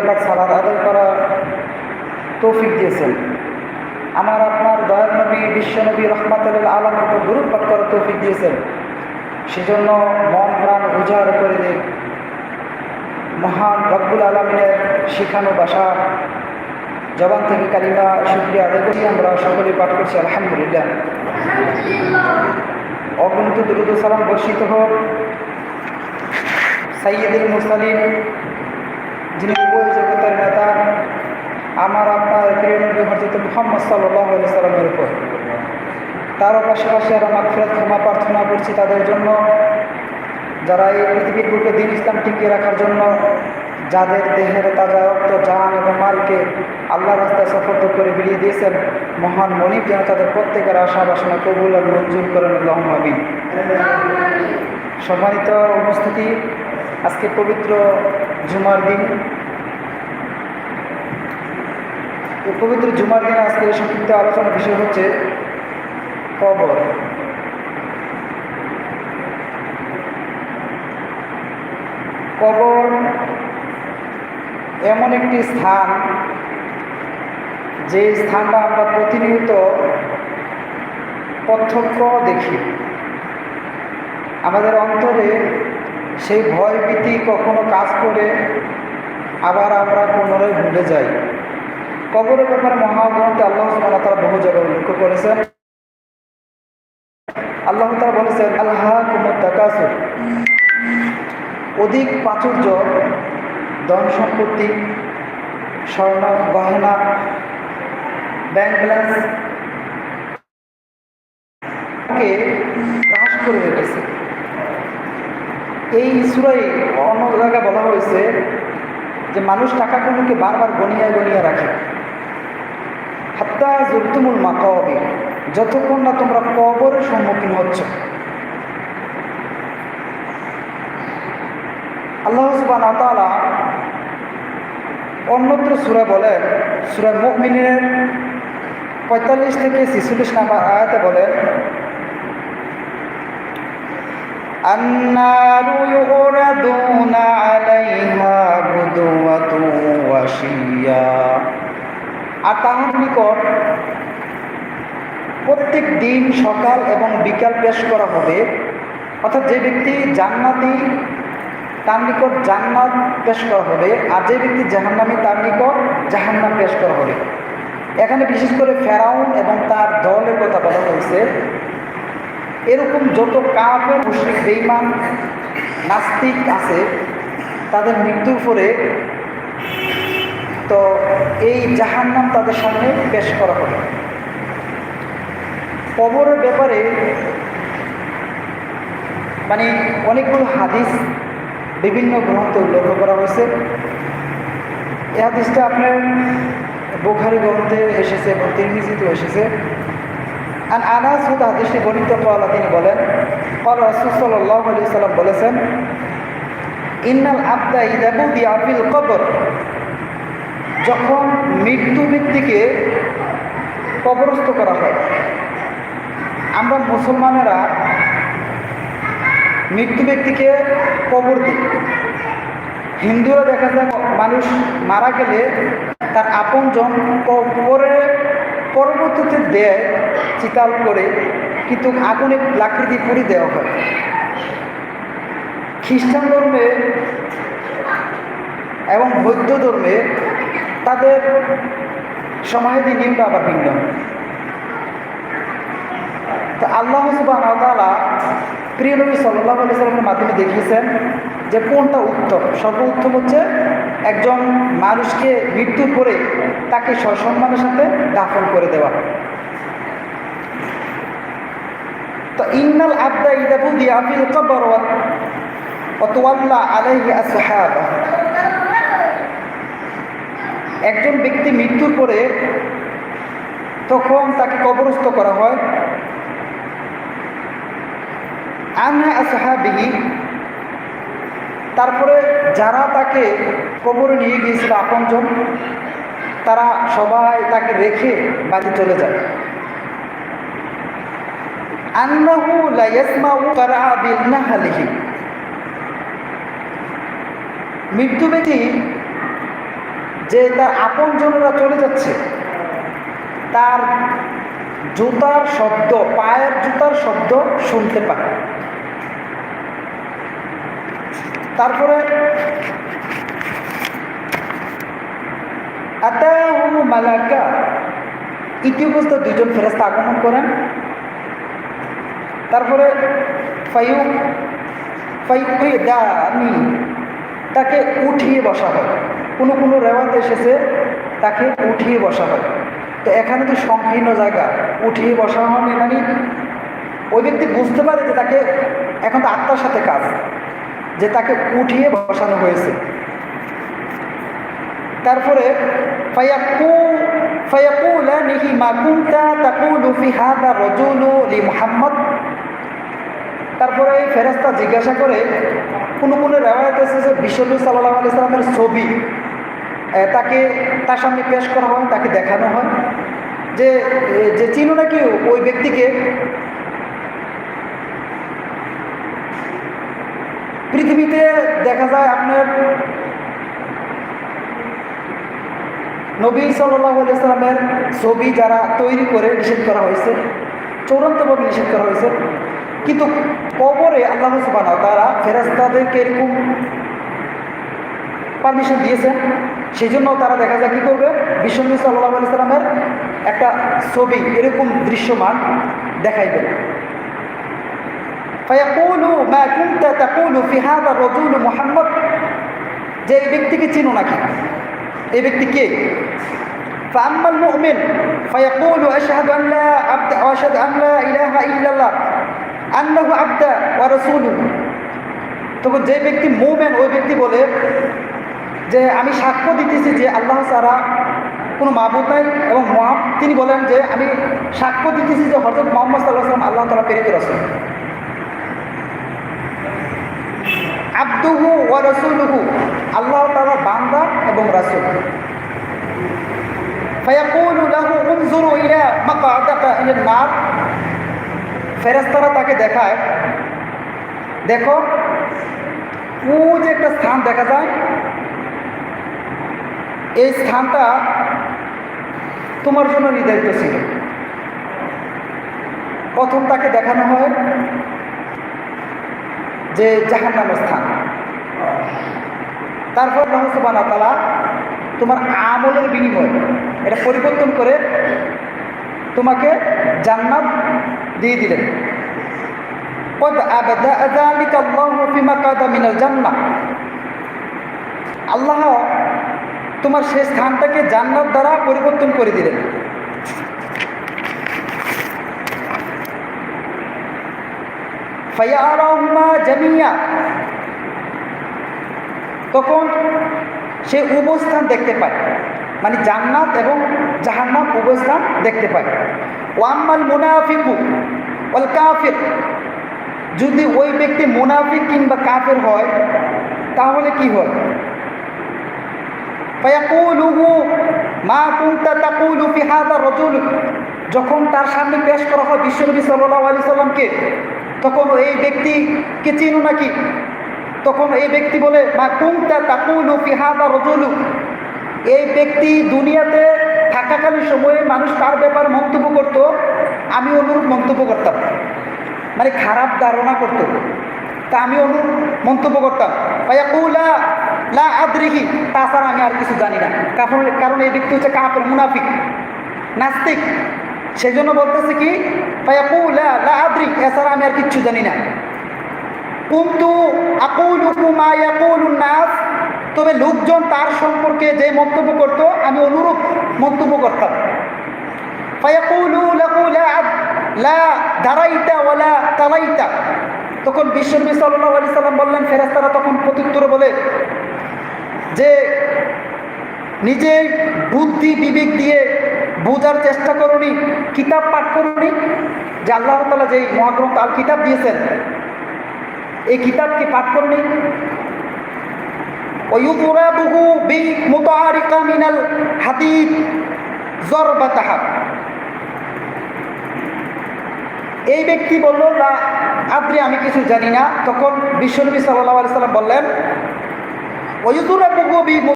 আল্লাহ সালাদ আদায় করা তৌফিক দিয়েছেন। আমার আপনার দয়াল নবী বিশ্বনবী রহমাতুল্লাহ আলমের উপর গুরুত্ব পাঠ করার তৌফিক দিয়েছেন। সেজন্য মন প্রাণ উজাড় করে দিন। মহান রব্বুল আলমিনের শিখানো বাসা জবান থেকে কালিমা শুক্রিয়া আদায় করছি। আমরা সকলেই পাঠ করছি আলহামদুলিল্লাহ। অগণিত দুরুদ সালাম বর্ষিত হোক। সাইয়দুল মুসালিম যিনি উভয় জগতের নেতা, আমার আপনার প্রিয় নবী হজরত মোহাম্মদ সাল্লাহ সাল্লামের উপর। তারও পাশাপাশি আরও মাগফিরাত ক্ষমা প্রার্থনা করছি তাদের জন্য। যারা এই পৃথিবীর বুকে দিন ইসলাম টিকিয়ে রাখার জন্য যাদের দেহের তাজা রক্ত, জান এবং মালকে আল্লাহ রাস্তায় সফর্দ করে বেরিয়ে দিয়েছেন, মহান মনিব যেন তাদের প্রত্যেকের আশা বাসনা কবুল আর মঞ্জুর করেন আমিন। সম্মানিত উপস্থিতি, আজকে পবিত্র জুমার দিন। পবিত্র জুমার দিন আজকে সংক্ষিপ্ত আলোচনার বিষয় হচ্ছে কবর। কবর এমন একটি স্থান, যে স্থানটা আমরা প্রতিনিয়ত প্রত্যক্ষ দেখি। আমাদের অন্তরে সেই ভয় ভীতি কখনো কাজ করে আবার আমরা পুনরায় ভুলে যাই। কবরের ব্যাপারে মহাগ্রন্থে আল্লাহ ওয়া তাআলা বহু জায়গায় উল্লেখ করেছেন। আল্লাহ তাআলা বলেছেন আল্লাহ তাকাসুর অধিক প্রাচুর্য ধন সম্পত্তি স্বর্ণ, গহনা, ব্যাংক ব্যালেন্স করে রেখেছে। এই সুরাই অন্য জায়গায় বলা হয়েছে যে মানুষ টাকাগুলোকে বারবার গনিয়া গনিয়া রাখে। হাত্তা মা মাকাবি যতক্ষণ না তোমরা কবরের সম্মুখীন হচ্ছ। আল্লাহ সুবান তালা অন্যত্র সুরা বলেন সুরা মুকমিনের পঁয়তাল্লিশ থেকে ছিচল্লিশ নাম্বার আয়াতে বলেন النار يعرضون عليها غدوة وعشيا আর তাহার নিকট প্রত্যেক দিন সকাল এবং বিকাল পেশ করা হবে অর্থাৎ যে ব্যক্তি জান্নাতি তার নিকট জান্নাত পেশ করা হবে আর যে ব্যক্তি জাহান্নামি তার নিকট জাহান্নাম পেশ করা হবে এখানে বিশেষ করে ফেরাউন এবং তার দলের কথা বলা হয়েছে এরকম যত কাপের মুশ্রিক বেইমান নাস্তিক আছে, তাদের মৃত্যুর পরে তো এই জাহান্নাম তাদের সামনে পেশ করা হবে কবরের ব্যাপারে মানে অনেকগুলো হাদিস, বিভিন্ন গ্রন্থে উল্লেখ করা হয়েছে। এ হাদিসটা আপনার বোখারি গ্রন্থে এসেছে এবং তিরমিজিতেও এসেছে। আর আনাস হতে হাদিসটি গণিত পাওয়ালা তিনি বলেন, কল রসুল সাল্লাহ আলি সাল্লাম বলেছেন, ইন্নাল আবদা ইদাবু আপিল কবর। যখন মৃত্যু ব্যক্তিকে কবরস্থ করা হয়, আমরা মুসলমানেরা মৃত্যু ব্যক্তিকে কবর দিই। হিন্দুরা দেখা যায় মানুষ মারা গেলে তার আপনজন কবরে পরবর্তীতে দেয়, চিতাল করে, কিন্তু আগুনে লাকড়ি পুরি দেওয়া হয়। খ্রিস্টান ধর্মে এবং বৌদ্ধ ধর্মে তাদের সমাহিতি নিয়মটা আবার ভিন্ন। তো আল্লাহ সুবাহ তালা প্রিয় নবী সাল্লাহ আলি সাল্লামের মাধ্যমে দেখিয়েছেন যে কোনটা উত্তম? সর্ব উত্তম হচ্ছে একজন মানুষকে মৃত্যুর পরে তাকে সসম্মানের সাথে দাফন করে দেওয়া। তো ইন্নাল আবদা ইদাবু দি আফিল কবর অতওয়াল্লা আলাইহি আসহাবা। একজন ব্যক্তি মৃত্যুর পরে তখন তাকে কবরস্থ করা হয়। আনহা আসহাবিহি তারপরে যারা তাকে কবরে নিয়ে গিয়েছিল আপনজন, তারা সবাই তাকে রেখে বাড়ি চলে যায়। মৃত্যু ব্যক্তি যে তার আপন জনেরা চলে যাচ্ছে, তার জুতার শব্দ, পায়ের জুতার শব্দ শুনতে পায়। তারপরে মালাকা দুইজন ফেরেস্তা আগমন করেন। তারপরে তাকে উঠিয়ে বসা হয়। কোনো কোনো রেওয়াত এসেছে, তাকে উঠিয়ে বসা হয়। তো এখানে তো সংকীর্ণ জায়গা, উঠিয়ে বসা হয়নি মানে ওই ব্যক্তি বুঝতে পারে যে তাকে এখন তো আত্মার সাথে কাজ। যে তাকে উঠিয়ে বসানো হয়েছে। তারপরে তারপরে এই ফেরেস্তা জিজ্ঞাসা করে, কোনো কোনো রেওয়ায়ত এসেছে বিশ্বনবী সাল্লাহ আলি ছবি তাকে তার সামনে পেশ করা হয়, তাকে দেখানো হয়? যে যে চিনো নাকি ওই ব্যক্তিকে পৃথিবীতে দেখা যায় আপনার নবী সাল্লাহ ছবি যারা তৈরি করে নিষেধ করা হয়েছে, চূড়ান্তভাবে নিষেধ করা হয়েছে, কিন্তু কবরে আল্লাহ সুবান তারা ফেরাস্তাদেরকে এরকম পারমিশন দিয়েছেন সেই জন্য তারা দেখা যায় কী করবে? বিশ্বনবী সাল্লাহ আলি সাল্লামের একটা ছবি এরকম দৃশ্যমান দেখাইবে। فيقول ما كنت تقول في هذا الرجل محمد যে এই ব্যক্তিকে চিনো নাকি এই ব্যক্তি কে فأما المؤمن فيقول أشهد أن لا عبد وأشهد أن لا إله إلا الله أنه عبد ورسوله তখন যে ব্যক্তি মুমেন ওই ব্যক্তি বলে যে আমি সাক্ষ্য দিতেছি যে আল্লাহ ছাড়া কোনো মাহবুদ নাই এবং মহাব তিনি বলেন যে আমি সাক্ষ্য দিতেছি যে হজরত মোহাম্মদ সাল্লাহ সাল্লাম আল্লাহ তালা প্রেরিত রসুল আব্দুহু ওয়া রসুলুহু। আল্লাহ তাআলা বান্দা এবং রাসূল। ফায়াকুলু লাহু, উনজুরু ইলা মাকআদাকা ইলান নার। ফেরেশতারা তাকে দেখায়, দেখো, ও যে একটা স্থান দেখা যায়, এই স্থানটা তোমার জন্য নির্ধারিত ছিল। প্রথম তাকে দেখানো হয় যে জাহান নাম স্থান। তারপর রহস্যবানা তালা তোমার আমলের বিনিময় এটা পরিবর্তন করে তোমাকে জান্নাত দিয়ে দিলেন। আল্লাহ তোমার সেই স্থানটাকে জান্নাত দ্বারা পরিবর্তন করে দিলেন। জামিয়া। তখন সে উবস্থান দেখতে পায়। মানে জান্নাত এবং জাহান্নাম উবস্থান দেখতে পায়। ওয়াম্মাল মুনাফিকু ওয়াল কাফির। যদি ওই ব্যক্তি মুনাফিক কিংবা কাফের হয়, তাহলে কি হয়? মা যখন তার সামনে পেশ করা হয় বিশ্বনবী সাল্লাল্লাহু আলাইহি সাল্লামকে তখন এই ব্যক্তিকে চিনো নাকি? তখন এই ব্যক্তি বলে, মা কুমতা তাকুলু ফিহাদা রজুলু? এই ব্যক্তি দুনিয়াতে থাকাকালীন সময়ে মানুষ তার ব্যাপারে মন্তব্য করত, আমি অনুরূপ মন্তব্য করতাম। মানে খারাপ ধারণা করত। তা আমি অনুরূপ মন্তব্য করতাম। লা আদ্রিহি। তাছাড়া আমি আর কিছু জানি না। কারণ এই ব্যক্তি হচ্ছে কাপের মুনাফিক, নাস্তিক। সেই জন্য বলতেছে কি আদ্রি, এছাড়া আমি আর কিচ্ছু জানি না। কুন্তু আকুলু মা ইয়াকুলুন নাস, তবে লোকজন তার সম্পর্কে যে মন্তব্য করত, আমি অনুরূপ মন্তব্য করতাম। তখন বিশ্বনবী আলাইহি সাল্লাম বললেন, ফেরেশতারা তখন প্রত্যুত্তরে বলে, যে নিজে বুদ্ধি বিবেক দিয়ে বোঝার চেষ্টা করুনি, কিতাব পাঠ করুনি, যে আল্লাহ তালা যে মহাগ্রন্থ, আল কিতাব দিয়েছেন, এই কিতাবকে পাঠ করুনি। এই ব্যক্তি বলল না আপনি আমি কিছু জানি না। তখন বিশ্বনবী সাল্লাম বললেন ওয়ুতুরাবুহু বি